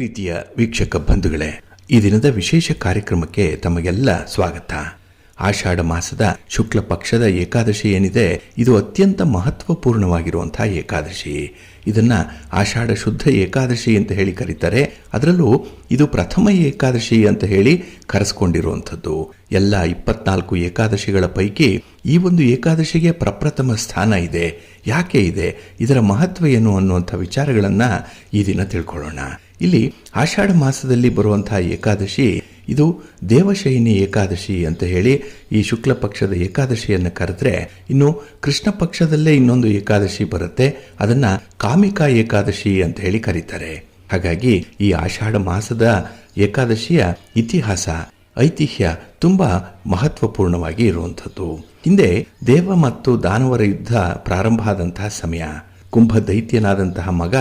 ಪ್ರೀತಿಯ ವೀಕ್ಷಕ ಬಂಧುಗಳೇ, ಈ ದಿನದ ವಿಶೇಷ ಕಾರ್ಯಕ್ರಮಕ್ಕೆ ತಮಗೆಲ್ಲ ಸ್ವಾಗತ. ಆಷಾಢ ಮಾಸದ ಶುಕ್ಲ ಪಕ್ಷದ ಏಕಾದಶಿ ಏನಿದೆ, ಇದು ಅತ್ಯಂತ ಮಹತ್ವಪೂರ್ಣವಾಗಿರುವಂತಹ ಏಕಾದಶಿ. ಇದನ್ನ ಆಷಾಢ ಶುದ್ಧ ಏಕಾದಶಿ ಅಂತ ಹೇಳಿ ಕರೀತಾರೆ. ಅದರಲ್ಲೂ ಇದು ಪ್ರಥಮ ಏಕಾದಶಿ ಅಂತ ಹೇಳಿ ಕರೆಸ್ಕೊಂಡಿರುವಂಥದ್ದು. ಎಲ್ಲ ಇಪ್ಪತ್ನಾಲ್ಕು ಏಕಾದಶಿಗಳ ಪೈಕಿ ಈ ಒಂದು ಏಕಾದಶಿಗೆ ಪ್ರಪ್ರಥಮ ಸ್ಥಾನ ಇದೆ. ಯಾಕೆ ಇದೆ? ಇದರ ಮಹತ್ವ ಏನು ಅನ್ನುವಂಥ ವಿಚಾರಗಳನ್ನು ಈ ದಿನ ತಿಳ್ಕೊಳ್ಳೋಣ. ಇಲ್ಲಿ ಆಷಾಢ ಮಾಸದಲ್ಲಿ ಬರುವಂತಹ ಏಕಾದಶಿ, ಇದು ದೇವಶಯಿನಿ ಏಕಾದಶಿ ಅಂತ ಹೇಳಿ ಈ ಶುಕ್ಲ ಪಕ್ಷದ ಏಕಾದಶಿಯನ್ನು ಕರೆದ್ರೆ ಇನ್ನು ಕೃಷ್ಣ ಪಕ್ಷದಲ್ಲೇ ಇನ್ನೊಂದು ಏಕಾದಶಿ ಬರುತ್ತೆ. ಅದನ್ನ ಕಾಮಿಕಾ ಏಕಾದಶಿ ಅಂತ ಹೇಳಿ ಕರೀತಾರೆ. ಹಾಗಾಗಿ ಈ ಆಷಾಢ ಮಾಸದ ಏಕಾದಶಿಯ ಇತಿಹಾಸ, ಐತಿಹ್ಯ ತುಂಬಾ ಮಹತ್ವಪೂರ್ಣವಾಗಿ ಇರುವಂಥದ್ದು. ಹಿಂದೆ ದೇವ ಮತ್ತು ದಾನವರ ಯುದ್ಧ ಪ್ರಾರಂಭ ಆದಂತಹ ಸಮಯ. ಕುಂಭ ದೈತ್ಯನಾದಂತಹ ಮಗ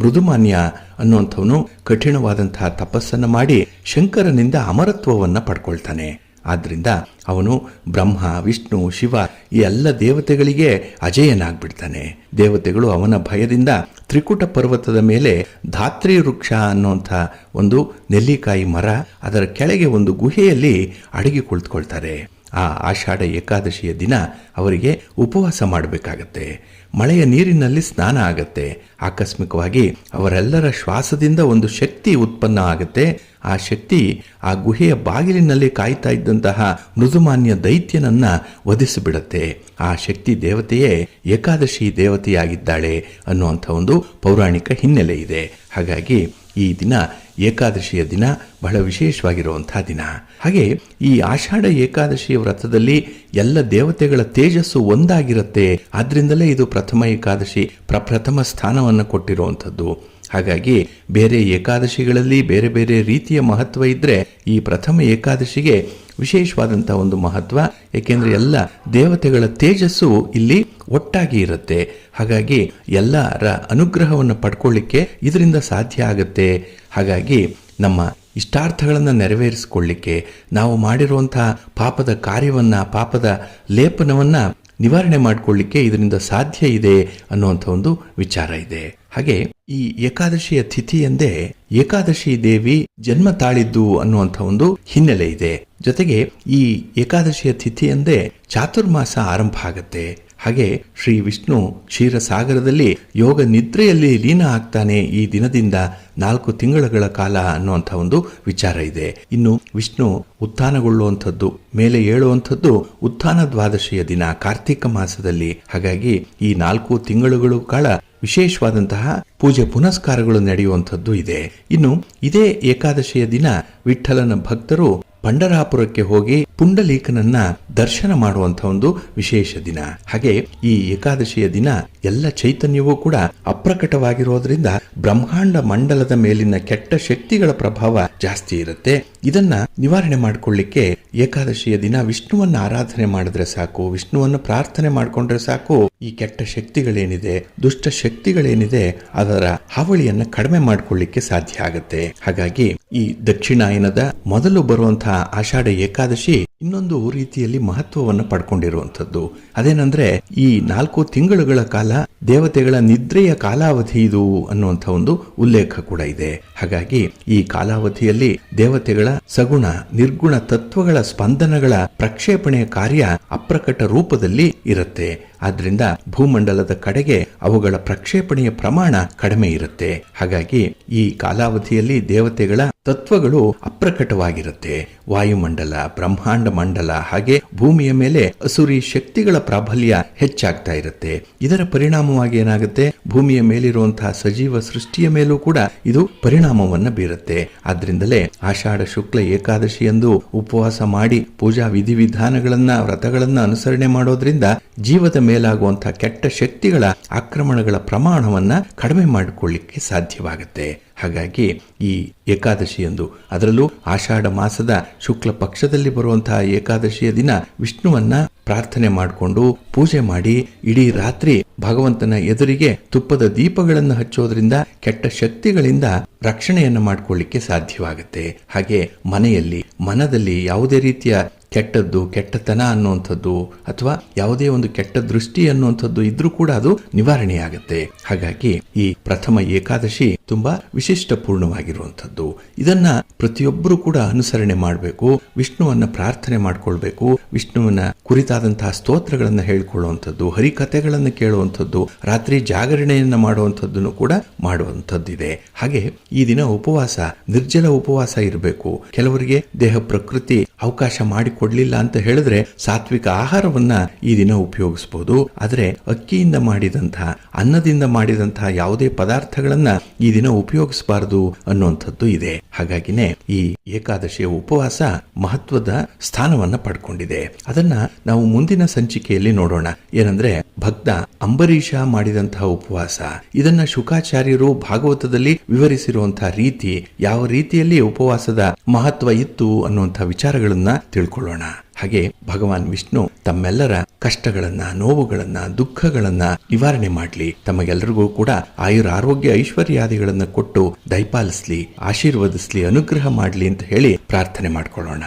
ಮೃದುಮಾನ್ಯ ಅನ್ನುವಂಥವನು ಕಠಿಣವಾದಂತಹ ತಪಸ್ಸನ್ನು ಮಾಡಿ ಶಂಕರನಿಂದ ಅಮರತ್ವವನ್ನು ಪಡ್ಕೊಳ್ತಾನೆ. ಆದ್ದರಿಂದ ಅವನು ಬ್ರಹ್ಮ, ವಿಷ್ಣು, ಶಿವ ಈ ಎಲ್ಲ ದೇವತೆಗಳಿಗೆ ಅಜಯನಾಗ್ಬಿಡ್ತಾನೆ. ದೇವತೆಗಳು ಅವನ ಭಯದಿಂದ ತ್ರಿಕುಟ ಪರ್ವತದ ಮೇಲೆ ಧಾತ್ರಿ ವೃಕ್ಷ ಅನ್ನುವಂಥ ಒಂದು ನೆಲ್ಲಿಕಾಯಿ ಮರ ಅದರ ಕೆಳಗೆ ಒಂದು ಗುಹೆಯಲ್ಲಿ ಅಡಗಿ ಕುಳಿತುಕೊಳ್ತಾರೆ. ಆ ಆಷಾಢ ಏಕಾದಶಿಯ ದಿನ ಅವರಿಗೆ ಉಪವಾಸ ಮಾಡಬೇಕಾಗತ್ತೆ. ಮಳೆಯ ನೀರಿನಲ್ಲಿ ಸ್ನಾನ ಆಗತ್ತೆ. ಆಕಸ್ಮಿಕವಾಗಿ ಅವರೆಲ್ಲರ ಶ್ವಾಸದಿಂದ ಒಂದು ಶಕ್ತಿ ಉತ್ಪನ್ನ ಆಗುತ್ತೆ. ಆ ಶಕ್ತಿ ಆ ಗುಹೆಯ ಬಾಗಿಲಿನಲ್ಲಿ ಕಾಯ್ತಾ ಇದ್ದಂತಹ ಮೃದುಮಾನ್ಯ ದೈತ್ಯನನ್ನ ವಧಿಸಿಬಿಡತ್ತೆ. ಆ ಶಕ್ತಿ ದೇವತೆಯೇ ಏಕಾದಶಿ ದೇವತೆಯಾಗಿದ್ದಾಳೆ ಅನ್ನುವಂಥ ಒಂದು ಪೌರಾಣಿಕ ಹಿನ್ನೆಲೆ ಇದೆ. ಹಾಗಾಗಿ ಈ ದಿನ ಏಕಾದಶಿಯ ದಿನ ಬಹಳ ವಿಶೇಷವಾಗಿರುವಂತಹ ದಿನ. ಹಾಗೆ ಈ ಆಷಾಢ ಏಕಾದಶಿಯ ವ್ರತದಲ್ಲಿ ಎಲ್ಲ ದೇವತೆಗಳ ತೇಜಸ್ಸು ಒಂದಾಗಿರುತ್ತೆ. ಆದ್ರಿಂದಲೇ ಇದು ಪ್ರಥಮ ಏಕಾದಶಿ ಪ್ರಪ್ರಥಮ ಸ್ಥಾನವನ್ನು ಕೊಟ್ಟಿರುವಂಥದ್ದು. ಹಾಗಾಗಿ ಬೇರೆ ಏಕಾದಶಿಗಳಲ್ಲಿ ಬೇರೆ ಬೇರೆ ರೀತಿಯ ಮಹತ್ವ ಇದ್ರೆ ಈ ಪ್ರಥಮ ಏಕಾದಶಿಗೆ ವಿಶೇಷವಾದಂತಹ ಒಂದು ಮಹತ್ವ. ಏಕೆಂದ್ರೆ ಎಲ್ಲ ದೇವತೆಗಳ ತೇಜಸ್ಸು ಇಲ್ಲಿ ಒಟ್ಟಾಗಿ ಇರುತ್ತೆ. ಹಾಗಾಗಿ ಎಲ್ಲರ ಅನುಗ್ರಹವನ್ನು ಪಡ್ಕೊಳ್ಳಿಕ್ಕೆ ಇದರಿಂದ ಸಾಧ್ಯ ಆಗುತ್ತೆ. ಹಾಗಾಗಿ ನಮ್ಮ ಇಷ್ಟಾರ್ಥಗಳನ್ನು ನೆರವೇರಿಸಿಕೊಳ್ಳಿಕ್ಕೆ ನಾವು ಮಾಡಿರುವಂತಹ ಪಾಪದ ಕಾರ್ಯವನ್ನ, ಪಾಪದ ಲೇಪನವನ್ನ ನಿವಾರಣೆ ಮಾಡಿಕೊಳ್ಳಿಕ್ಕೆ ಇದರಿಂದ ಸಾಧ್ಯ ಇದೆ ಅನ್ನುವಂಥ ಒಂದು ವಿಚಾರ ಇದೆ. ಹಾಗೆ ಈ ಏಕಾದಶಿಯ ತಿಥಿ ಎಂದೇ ಏಕಾದಶಿ ದೇವಿ ಜನ್ಮ ತಾಳಿದ್ದು ಅನ್ನುವಂಥ ಒಂದು ಹಿನ್ನೆಲೆ ಇದೆ. ಜೊತೆಗೆ ಈ ಏಕಾದಶಿಯ ತಿಥಿ ಎಂದೇ ಚಾತುರ್ಮಾಸ ಆರಂಭ ಆಗತ್ತೆ. ಹಾಗೆ ಶ್ರೀ ವಿಷ್ಣು ಕ್ಷೀರಸಾಗರದಲ್ಲಿ ಯೋಗ ನಿದ್ರೆಯಲ್ಲಿ ಲೀನ ಆಗ್ತಾನೆ ಈ ದಿನದಿಂದ ನಾಲ್ಕು ತಿಂಗಳುಗಳ ಕಾಲ ಅನ್ನುವಂಥ ಒಂದು ವಿಚಾರ ಇದೆ. ಇನ್ನು ವಿಷ್ಣು ಉತ್ಥಾನಗೊಳ್ಳುವಂಥದ್ದು, ಮೇಲೆ ಏಳುವಂಥದ್ದು ಉತ್ಥಾನ ದ್ವಾದಶಿಯ ದಿನ ಕಾರ್ತಿಕ ಮಾಸದಲ್ಲಿ. ಹಾಗಾಗಿ ಈ ನಾಲ್ಕು ತಿಂಗಳುಗಳು ಕಾಲ ವಿಶೇಷವಾದಂತಹ ಪೂಜೆ ಪುನಸ್ಕಾರಗಳು ನಡೆಯುವಂಥದ್ದು ಇದೆ. ಇನ್ನು ಇದೇ ಏಕಾದಶಿಯ ದಿನ ವಿಠಲನ ಭಕ್ತರು ಪಂಡರಾಪುರಕ್ಕೆ ಹೋಗಿ ಪುಂಡಲೀಕನನ್ನ ದರ್ಶನ ಮಾಡುವಂತ ಒಂದು ವಿಶೇಷ ದಿನ. ಹಾಗೆ ಈ ಏಕಾದಶಿಯ ದಿನ ಎಲ್ಲ ಚೈತನ್ಯವೂ ಕೂಡ ಅಪ್ರಕಟವಾಗಿರೋದ್ರಿಂದ ಬ್ರಹ್ಮಾಂಡ ಮಂಡಲದ ಮೇಲಿನ ಕೆಟ್ಟ ಶಕ್ತಿಗಳ ಪ್ರಭಾವ ಜಾಸ್ತಿ ಇರುತ್ತೆ. ಇದನ್ನ ನಿವಾರಣೆ ಮಾಡಿಕೊಳ್ಳಿಕ್ಕೆ ಏಕಾದಶಿಯ ದಿನ ವಿಷ್ಣುವನ್ನ ಆರಾಧನೆ ಮಾಡಿದ್ರೆ ಸಾಕು, ವಿಷ್ಣುವನ್ನು ಪ್ರಾರ್ಥನೆ ಮಾಡಿಕೊಂಡ್ರೆ ಸಾಕು. ಈ ಕೆಟ್ಟ ಶಕ್ತಿಗಳೇನಿದೆ, ದುಷ್ಟ ಶಕ್ತಿಗಳೇನಿದೆ, ಅದರ ಹಾವಳಿಯನ್ನ ಕಡಿಮೆ ಮಾಡಿಕೊಳ್ಳಿಕ್ಕೆ ಸಾಧ್ಯ ಆಗುತ್ತೆ. ಹಾಗಾಗಿ ಈ ದಕ್ಷಿಣಾಯನದ ಮೊದಲು ಬರುವಂತಹ ಆಷಾಢ ಏಕಾದಶಿ ಇನ್ನೊಂದು ರೀತಿಯಲ್ಲಿ ಮಹತ್ವವನ್ನು ಪಡ್ಕೊಂಡಿರುವಂಥದ್ದು. ಅದೇನಂದ್ರೆ, ಈ ನಾಲ್ಕು ತಿಂಗಳುಗಳ ಕಾಲ ದೇವತೆಗಳ ನಿದ್ರೆಯ ಕಾಲಾವಧಿ ಇದು ಅನ್ನುವಂಥ ಒಂದು ಉಲ್ಲೇಖ ಕೂಡ ಇದೆ. ಹಾಗಾಗಿ ಈ ಕಾಲಾವಧಿಯಲ್ಲಿ ದೇವತೆಗಳ ಸಗುಣ, ನಿರ್ಗುಣ ತತ್ವಗಳ ಸ್ಪಂದನಗಳ ಪ್ರಕ್ಷೇಪಣೆಯ ಕಾರ್ಯ ಅಪ್ರಕಟ ರೂಪದಲ್ಲಿ ಇರುತ್ತೆ. ಆದ್ರಿಂದ ಭೂಮಂಡಲದ ಕಡೆಗೆ ಅವುಗಳ ಪ್ರಕ್ಷೇಪಣೆಯ ಪ್ರಮಾಣ ಕಡಿಮೆ ಇರುತ್ತೆ. ಹಾಗಾಗಿ ಈ ಕಾಲಾವಧಿಯಲ್ಲಿ ದೇವತೆಗಳ ತತ್ವಗಳು ಅಪ್ರಕಟವಾಗಿರುತ್ತೆ. ವಾಯುಮಂಡಲ, ಬ್ರಹ್ಮಾಂಡ ಮಂಡಲ ಹಾಗೆ ಭೂಮಿಯ ಮೇಲೆ ಅಸುರಿ ಶಕ್ತಿಗಳ ಪ್ರಾಬಲ್ಯ ಹೆಚ್ಚಾಗ್ತಾ ಇರುತ್ತೆ. ಇದರ ಪರಿಣಾಮವಾಗಿ ಏನಾಗುತ್ತೆ? ಭೂಮಿಯ ಮೇಲಿರುವಂತಹ ಸಜೀವ ಸೃಷ್ಟಿಯ ಮೇಲೂ ಕೂಡ ಇದು ಪರಿಣಾಮವನ್ನ ಬೀರುತ್ತೆ. ಆದ್ರಿಂದಲೇ ಆಷಾಢ ಶುಕ್ಲ ಏಕಾದಶಿಯಂದು ಉಪವಾಸ ಮಾಡಿ ಪೂಜಾ ವಿಧಿವಿಧಾನಗಳನ್ನ, ವ್ರತಗಳನ್ನ ಅನುಸರಣೆ ಮಾಡೋದ್ರಿಂದ ಜೀವದ ಮೇಲಾಗುವಂತಹ ಕೆಟ್ಟ ಶಕ್ತಿಗಳ ಆಕ್ರಮಣಗಳ ಪ್ರಮಾಣವನ್ನ ಕಡಿಮೆ ಮಾಡಿಕೊಳ್ಳಿಕ್ಕೆ ಸಾಧ್ಯವಾಗುತ್ತೆ. ಹಾಗಾಗಿ ಈ ಏಕಾದಶಿಯಂದು ಅದರಲ್ಲೂ ಆಷಾಢ ಮಾಸದ ಶುಕ್ಲ ಪಕ್ಷದಲ್ಲಿ ಬರುವಂತಹ ಏಕಾದಶಿಯ ದಿನ ವಿಷ್ಣುವನ್ನ ಪ್ರಾರ್ಥನೆ ಮಾಡಿಕೊಂಡು ಪೂಜೆ ಮಾಡಿ ಇಡೀ ರಾತ್ರಿ ಭಗವಂತನ ಎದುರಿಗೆ ತುಪ್ಪದ ದೀಪಗಳನ್ನು ಹಚ್ಚೋದ್ರಿಂದ ಕೆಟ್ಟ ಶಕ್ತಿಗಳಿಂದ ರಕ್ಷಣೆಯನ್ನು ಮಾಡಿಕೊಳ್ಳಿಕ್ಕೆ ಸಾಧ್ಯವಾಗುತ್ತೆ. ಹಾಗೆ ಮನೆಯಲ್ಲಿ ಮನದಲ್ಲಿ ಯಾವುದೇ ರೀತಿಯ ಕೆಟ್ಟದ್ದು, ಕೆಟ್ಟತನ ಅನ್ನುವಂಥದ್ದು ಅಥವಾ ಯಾವುದೇ ಒಂದು ಕೆಟ್ಟ ದೃಷ್ಟಿ ಅನ್ನುವಂಥದ್ದು ಇದ್ರೂ ಕೂಡ ಅದು ನಿವಾರಣೆಯಾಗುತ್ತೆ. ಹಾಗಾಗಿ ಈ ಪ್ರಥಮ ಏಕಾದಶಿ ತುಂಬಾ ವಿಶಿಷ್ಟ ಪೂರ್ಣವಾಗಿರುವಂಥದ್ದು ಇದನ್ನ ಪ್ರತಿಯೊಬ್ಬರು ಕೂಡ ಅನುಸರಣೆ ಮಾಡಬೇಕು, ವಿಷ್ಣುವನ್ನ ಪ್ರಾರ್ಥನೆ ಮಾಡಿಕೊಳ್ಬೇಕು, ವಿಷ್ಣುವನ ಕುರಿತಾದಂತಹ ಸ್ತೋತ್ರಗಳನ್ನ ಹೇಳ್ಕೊಳ್ಳುವಂಥದ್ದು, ಹರಿಕಥೆಗಳನ್ನ ಕೇಳುವಂಥದ್ದು, ರಾತ್ರಿ ಜಾಗರಣೆಯನ್ನ ಮಾಡುವಂಥದ್ದನ್ನು ಕೂಡ ಮಾಡುವಂಥದ್ದಿದೆ. ಹಾಗೆ ಈ ದಿನ ಉಪವಾಸ, ನಿರ್ಜಲ ಉಪವಾಸ ಇರಬೇಕು. ಕೆಲವರಿಗೆ ದೇಹ ಪ್ರಕೃತಿ ಅವಕಾಶ ಮಾಡಿಕೊಡ್ಲಿಲ್ಲ ಅಂತ ಹೇಳಿದ್ರೆ ಸಾತ್ವಿಕ ಆಹಾರವನ್ನ ಈ ದಿನ ಉಪಯೋಗಿಸಬಹುದು ಆದರೆ ಅಕ್ಕಿಯಿಂದ ಮಾಡಿದಂತಹ ಅನ್ನದಿಂದ ಮಾಡಿದಂತಹ ಯಾವುದೇ ಪದಾರ್ಥಗಳನ್ನ ಈ ದಿನ ಉಪಯೋಗಿಸಬಾರದು ಅನ್ನುವಂಥದ್ದು ಇದೆ. ಹಾಗಾಗಿನೇ ಈ ಏಕಾದಶಿಯ ಉಪವಾಸ ಮಹತ್ವದ ಸ್ಥಾನವನ್ನ ಪಡ್ಕೊಂಡಿದೆ. ಅದನ್ನ ನಾವು ಮುಂದಿನ ಸಂಚಿಕೆಯಲ್ಲಿ ನೋಡೋಣ. ಏನಂದ್ರೆ ಭಕ್ತ ಅಂಬರೀಷ ಮಾಡಿದಂತಹ ಉಪವಾಸ. ಇದನ್ನ ಶುಕಾಚಾರ್ಯರು ಭಾಗವತದಲ್ಲಿ ವಿವರಿಸಿರುವಂತಹ ರೀತಿ ಯಾವ ರೀತಿಯಲ್ಲಿ ಉಪವಾಸದ ಮಹತ್ವ ಇತ್ತು ಅನ್ನುವಂತಹ ವಿಚಾರಗಳನ್ನ ತಿಳ್ಕೊಳ್ಳೋಣ. ಹಾಗೆ ಭಗವಾನ್ ವಿಷ್ಣು ತಮ್ಮೆಲ್ಲರ ಕಷ್ಟಗಳನ್ನ, ನೋವುಗಳನ್ನ, ದುಃಖಗಳನ್ನ ನಿವಾರಣೆ ಮಾಡಲಿ. ತಮಗೆಲ್ಲರಿಗೂ ಕೂಡ ಆಯುರ ಆರೋಗ್ಯ ಐಶ್ವರ್ಯಾದಿಗಳನ್ನ ಕೊಟ್ಟು ದಯಪಾಲಿಸ್ಲಿ, ಆಶೀರ್ವದಿಸ್ಲಿ, ಅನುಗ್ರಹ ಮಾಡಲಿ ಅಂತ ಹೇಳಿ ಪ್ರಾರ್ಥನೆ ಮಾಡ್ಕೊಳ್ಳೋಣ.